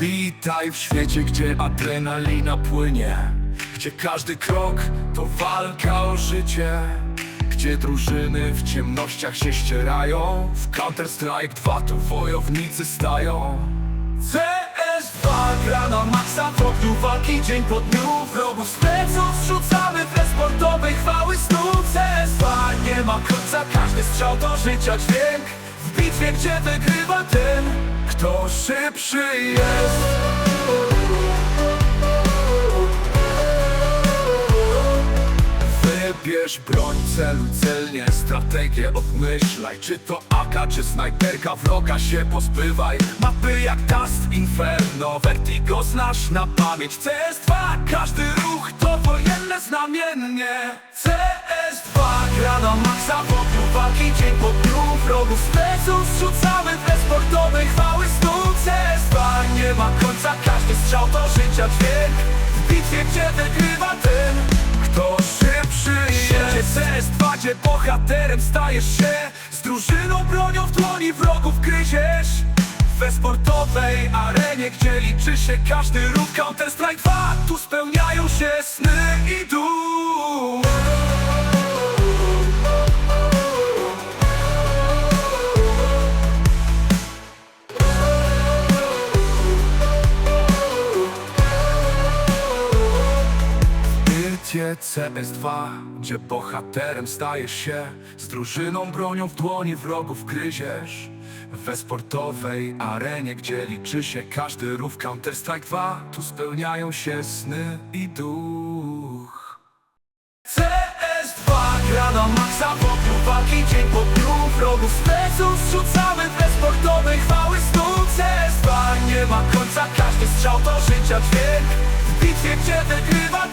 Witaj w świecie, gdzie adrenalina płynie Gdzie każdy krok to walka o życie Gdzie drużyny w ciemnościach się ścierają W Counter-Strike 2 tu wojownicy stają. CS2 gra na maksa w ogniu walki dzień po dniu Wrogów z pleców w sportowej chwały snu. CS2 nie ma końca, każdy strzał to życia dźwięk W bitwie, gdzie wygrywa ten, kto szybszy jest. Wybierz broń, celuj celnie, strategię obmyślaj Czy to AK, czy snajperka, wroga się pozbywaj. Mapy jak Dust, Inferno, Vertigo znasz na pamięć. CS2, każdy ruch to wojenne znamiennie CS2 gra na maksa wokół walki dzień po dniu. Wrogów pleców zrzucamy w sportowej chwały. Snu CS2 nie ma końca, każdy strzał to życia dźwięk. W bitwie, gdzie wygrywa ten, kto szybszy jest. CS2, gdzie bohaterem stajesz się. Z drużyną bronią w dłoni wrogów gryziesz. We sportowej arenie, gdzie liczy się każdy ruch. Counter-Strike 2 Tu spełniają się sny i duch Bycie CS2, gdzie bohaterem stajesz się. Z drużyną bronią w dłoni wrogów gryziesz. We sportowej arenie, gdzie liczy się każdy rów Counter-Strike 2 Tu spełniają się sny i duch. CS2 gra na maksa wokół walki. Dzień po dniu Wrogów pleców zrzucamy we sportowej chwały snu CS2 nie ma końca, każdy strzał to życia dźwięk. W bitwie, gdzie wygrywa